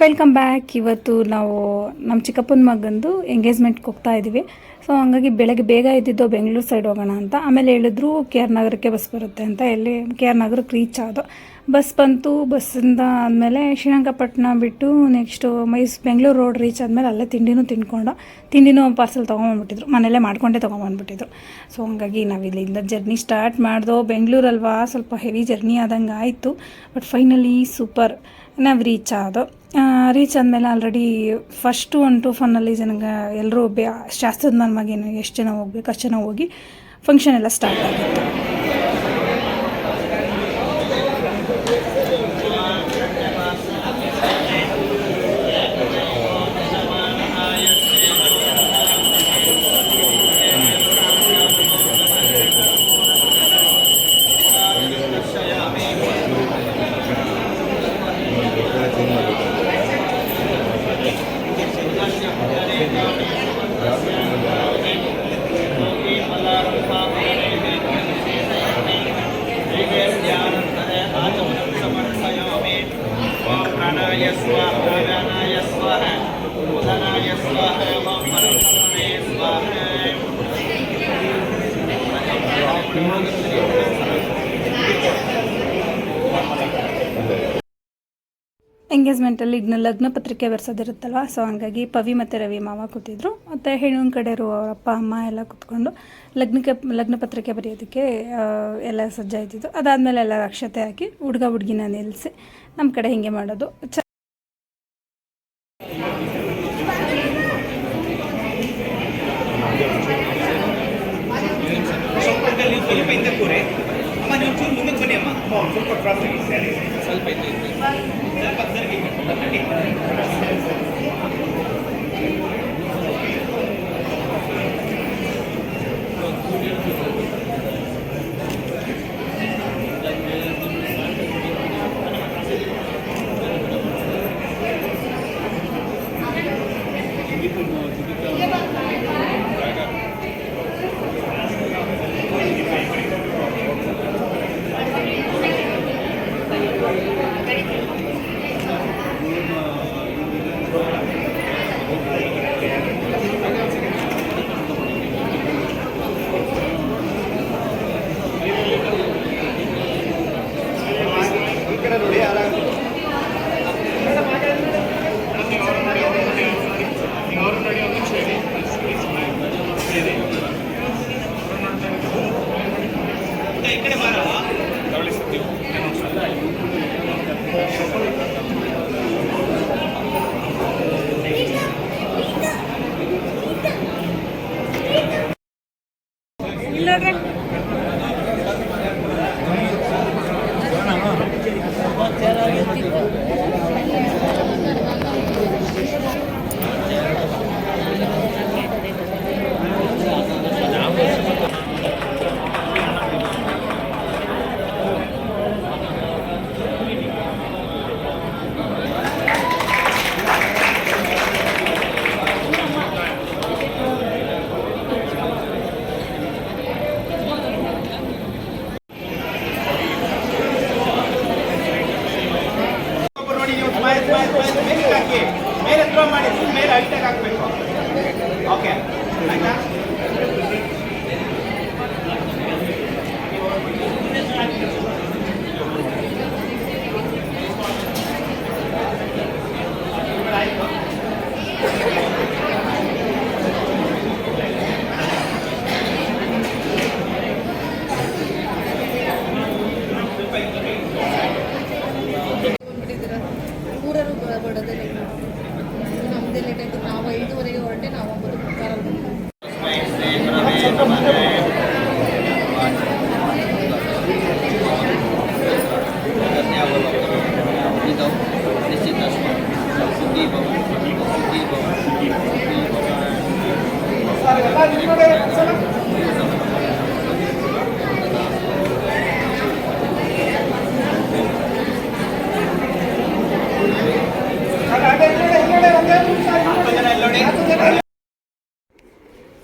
Welcome back ಇವತ್ತು ನಾವು ನಮ್ಮ ಚಿಕ್ಕಪ್ಪನ ಮಗಂದು ಎಂಗೇಜ್ಮೆಂಟ್ಗೆ ಹೋಗ್ತಾ ಇದ್ದೀವಿ ಸೊ ಹಂಗಾಗಿ ಬೆಳಗ್ಗೆ ಬೇಗ ಇದ್ದಿದ್ದು ಬೆಂಗಳೂರು ಸೈಡ್ ಹೋಗೋಣ ಅಂತ. ಆಮೇಲೆ ಹೇಳಿದ್ರು, ಕೆ ಆರ್ ನಗರಕ್ಕೆ ಬಸ್ ಬರುತ್ತೆ ಅಂತ ಎಲ್ಲಿ ಕೆ ಆರ್ ನಗರಕ್ಕೆ ರೀಚ್ ಆದೋ ಬಸ್ ಬಂತು. ಬಸ್ಸಿಂದ ಆದಮೇಲೆ ಶ್ರೀರಂಗಪಟ್ಟಣ ಬಿಟ್ಟು next mice, Bengaluru road reach ಆದಮೇಲೆ ಅಲ್ಲೇ ತಿಂಡಿನೂ ತಿನ್ಕೊಂಡು ತಿಂಡಿನೂ ಪಾರ್ಸಲ್ ತೊಗೊಂಬಂದ್ಬಿಟ್ಟಿದ್ರು. ಮನೆಯಲ್ಲೇ ಮಾಡ್ಕೊಂಡೇ ತೊಗೊಂಬಂದ್ಬಿಟ್ಟಿದ್ರು. ಸೊ ಹಂಗಾಗಿ ನಾವು ಇಲ್ಲಿಂದ ಜರ್ನಿ ಸ್ಟಾರ್ಟ್ ಮಾಡ್ದೋ, ಬೆಂಗಳೂರಲ್ವಾ? ಸ್ವಲ್ಪ ಹೆವಿ ಜರ್ನಿ ಆದಂಗೆ ಆಯಿತು ಬಟ್ ಫೈನಲಿ ಸೂಪರ್ ನಾವು ರೀಚ್ ಆದೋ. ರೀಚ್ ಆದಮೇಲೆ ಆಲ್ರೆಡಿ ಫಸ್ಟು ಒನ್ ಟು ಫನ್ನಲ್ಲಿ ಜನಗೆ ಎಲ್ಲರೂ ಬೇ ಶಾಸ್ತ್ರದ ಮರ್ಮಾಗೇನು ಎಷ್ಟು ಜನ ಹೋಗ್ಬೇಕು, ಅಷ್ಟು ಜನ ಹೋಗಿ ಫಂಕ್ಷನ್ ಎಲ್ಲ ಸ್ಟಾರ್ಟ್ ಆಗಿತ್ತು. ಎಂಗೇಜ್ಮೆಂಟಲ್ಲಿ ಇದನ್ನ ಲಗ್ನ ಪತ್ರಿಕೆ ಬರ್ಸೋದಿರುತ್ತಲ್ವ? ಸೊ ಹಂಗಾಗಿ ಪವಿ ಮತ್ತು ರವಿ ಮಾವ ಕೂತಿದ್ರು ಮತ್ತು ಹೆಣ್ಣಿನ ಇರುವ ಅವ್ರ ಅಪ್ಪ ಅಮ್ಮ ಎಲ್ಲ ಕೂತ್ಕೊಂಡು ಲಗ್ನಕ್ಕೆ, ಲಗ್ನ ಪತ್ರಿಕೆ ಬರೆಯೋದಕ್ಕೆ ಎಲ್ಲ ಸಜ್ಜಾಯ್ತಿದ್ದು. ಅದಾದಮೇಲೆ ಎಲ್ಲ ಅಕ್ಷತೆ ಹಾಕಿ ಹುಡುಗ ಹುಡುಗಿನ ನಿಲ್ಲಿಸಿ ನಮ್ಮ ಕಡೆ ಹಿಂಗೆ ಮಾಡೋದು. ಕಡೆ ನೋಡಿ ಯಾರಾಗ ಮಾಡಿ ಆಗಬೇಕು. ಓಕೆ ಆಯ್ತಾ?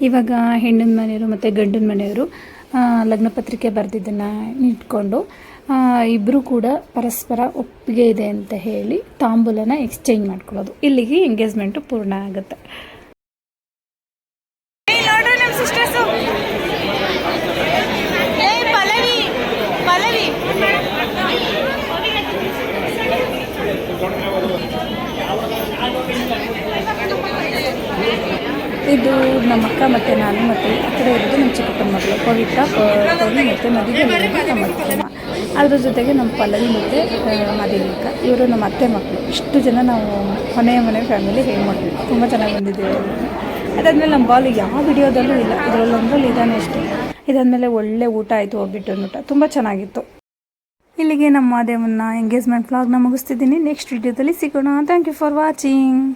ಇವಾಗ ಹೆಣ್ಣಿನ ಮನೆಯವರು ಮತ್ತು ಗಂಡನ ಮನೆಯವರು ಲಗ್ನ ಪತ್ರಿಕೆ ಬರೆದಿದ್ದನ್ನು ಇಟ್ಕೊಂಡು ಇಬ್ಬರು ಕೂಡ ಪರಸ್ಪರ ಒಪ್ಪಿಗೆ ಇದೆ ಅಂತ ಹೇಳಿ ತಾಂಬೂಲನ ಎಕ್ಸ್ಚೇಂಜ್ ಮಾಡ್ಕೊಳ್ಳೋದು. ಇಲ್ಲಿಗೆ ಎಂಗೇಜ್ಮೆಂಟು ಪೂರ್ಣ ಆಗುತ್ತೆ. ಇದು ನಮ್ಮ ಅಕ್ಕ ಮತ್ತೆ ನಾನು ಮತ್ತೆ ಆ ಕಡೆ ಇರೋದು ನಮ್ಮ ಚಿಕ್ಕಪ್ಪನ ಮಗಳು. ಪವಿತ್ರ ಪವಿ ಮತ್ತು ಮದುವೆ ಅದ್ರ ಜೊತೆಗೆ ನಮ್ಮ ಪಲ್ಲವಿ ಮತ್ತೆ ಮಾದೇವಿಕ ಇವರು ನಮ್ಮ ಅತ್ತೆ ಮಕ್ಕಳು. ಇಷ್ಟು ಜನ ನಾವು ಮನೆಯ ಮನೆ ಫ್ಯಾಮಿಲಿ ಹೇಗೆ ಮಾಡ್ತೀವಿ. ತುಂಬ ಚೆನ್ನಾಗಿ ಬಂದಿದ್ದೀವಿ ಅದಾದಮೇಲೆ ನಮ್ಮ ಬಾಲ್ ಯಾವ ವಿಡಿಯೋದಲ್ಲೂ ಇಲ್ಲ. ಇದರಲ್ಲೊಂದರಲ್ಲಿ ಇದಾನೆ ಅಷ್ಟೇ. ಇದಾದಮೇಲೆ ಒಳ್ಳೆ ಊಟ ಆಯಿತು ಹೋಗ್ಬಿಟ್ಟು ಊಟ ತುಂಬ ಚೆನ್ನಾಗಿತ್ತು. ಇಲ್ಲಿಗೆ ನಮ್ಮ ಮಾದೇವನ್ನ ಎಂಗೇಜ್ಮೆಂಟ್ನ ಮುಗಿಸ್ತಿದ್ದೀನಿ. ನೆಕ್ಸ್ಟ್ ವಿಡಿಯೋದಲ್ಲಿ ಸಿಗೋಣ. Thank you for watching